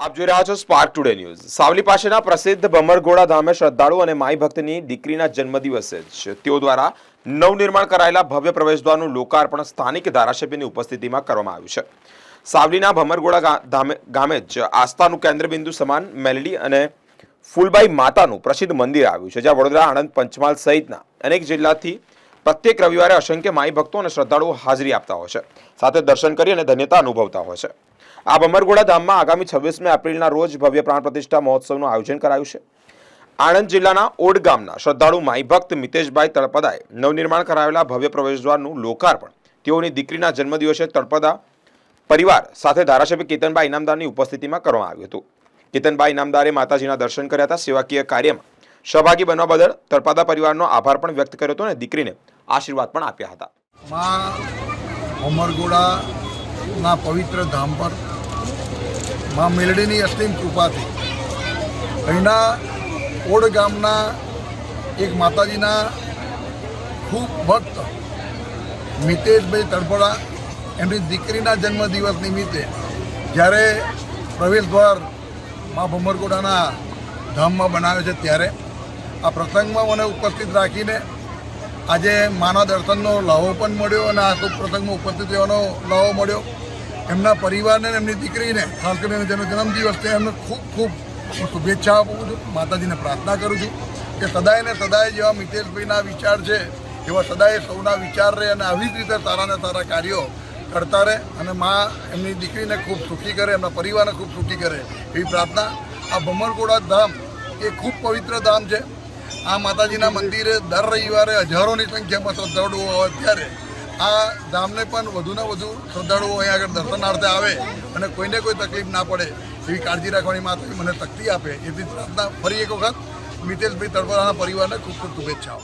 આપ જોઈ રહ્યા છો સ્પાર્ક ટુડે ન્યૂઝ સાવલી પાસેના પ્રસિદ્ધ ભમરગોડા ધામે શ્રદ્ધાળુ અને માઈ ભક્તની દીકરીના જન્મદિવસે જ તેઓ દ્વારા નવનિર્માણ કરાયેલા ભવ્ય પ્રવેશદ્વારનું લોકાર્પણ સ્થાનિક ધારાસભ્યની ઉપસ્થિતિમાં કરવામાં આવ્યું છે. સાવલીના ભમરગોળા ધામે- ગામે જ આસ્થાનું કેન્દ્રબિંદુ સમાન મેલડી અને ફૂલબાઈ માતાનું પ્રસિદ્ધ મંદિર આવ્યું છે, જ્યાં વડોદરા, આણંદ, પંચમહાલ સહિતના અનેક જિલ્લાથી પ્રત્યેક રવિવારે અસંખ્ય માઈ ભક્તો અને શ્રદ્ધાળુઓ હાજરી આપતા હોય છે. સાથે દર્શન કરી અને ધન્યતા અનુભવતા હોય છે. આ ભમરગોડા ધામમાં આગામી છવ્વીસમી એપ્રિલના રોજ ભવ્ય પ્રાણ પ્રતિષ્ઠા મહોત્સવનું આયોજન કરાયું છે. આણંદ જિલ્લાના ઓડ ગામના શ્રદ્ધાળુ માઈ ભક્ત મિતેશભાઈ તળપદાએ નવનિર્માણ કરાવેલા ભવ્ય પ્રવેશદ્વારનું લોકાર્પણ, તેઓની દીકરીના જન્મદિવસે તળપદા પરિવાર સાથે ધારાસભ્ય કેતનભાઈ ઇનામદારની ઉપસ્થિતિમાં કરવામાં આવ્યું હતું. કેતનભાઈ ઇનામદારે માતાજીના દર્શન કર્યા હતા. સેવાકીય કાર્યમાં સહભાગી બનવા બદલ તળપદા પરિવારનો આભાર પણ વ્યક્ત કર્યો હતો અને દીકરીને આશીર્વાદ પણ આપ્યા હતા. માં અમરગોડાના પવિત્ર ધામ પરમાં મેલડીની અસીમ કૃપાથી અહીંના ઓડ ગામના એક માતાજીના ખૂબ ભક્ત મિતેશભાઈ તડપડા, એમની દીકરીના જન્મદિવસ નિમિત્તે જ્યારે પ્રવેશ દ્વાર મા ભમરગોડાના ધામમાં બનાવે છે ત્યારે આ પ્રસંગમાં મને ઉપસ્થિત રાખીને આજે માના દર્શનનો લહો પણ મળ્યો અને આ શુભ પ્રસંગમાં ઉપસ્થિત રહેવાનો લહો મળ્યો. એમના પરિવારને એમની દીકરીને, ખાસ કરીને જેનો જન્મદિવસ છે, એમને ખૂબ ખૂબ શુભેચ્છા આપું છું. માતાજીને પ્રાર્થના કરું છું કે સદાય ને સદાય જેવા મિતેશભાઈના વિચાર છે, એવા સદાય સૌના વિચાર રહે અને આવી જ રીતે સારા ને સારા કાર્યો કરતા રહે અને મા એમની દીકરીને ખૂબ સુખી કરે, એમના પરિવારને ખૂબ સુખી કરે એવી પ્રાર્થના. આ ભમરકોડા ધામ એ ખૂબ પવિત્ર ધામ છે. આ માતાજીના મંદિરે દર રવિવારે હજારોની સંખ્યામાં શ્રદ્ધાળુઓ હોય ત્યારે આ ધામને પણ વધુને વધુ શ્રદ્ધાળુઓ અહીંયા આગળ દર્શનાર્થે આવે અને કોઈને કોઈ તકલીફ ના પડે એવી કાળજી રાખવાની માતા મને તકતી આપે એથી પ્રાર્થના ફરી એક વખત મિતેશભાઈ તળપરાના પરિવારને ખૂબ ખૂબ શુભેચ્છાઓ.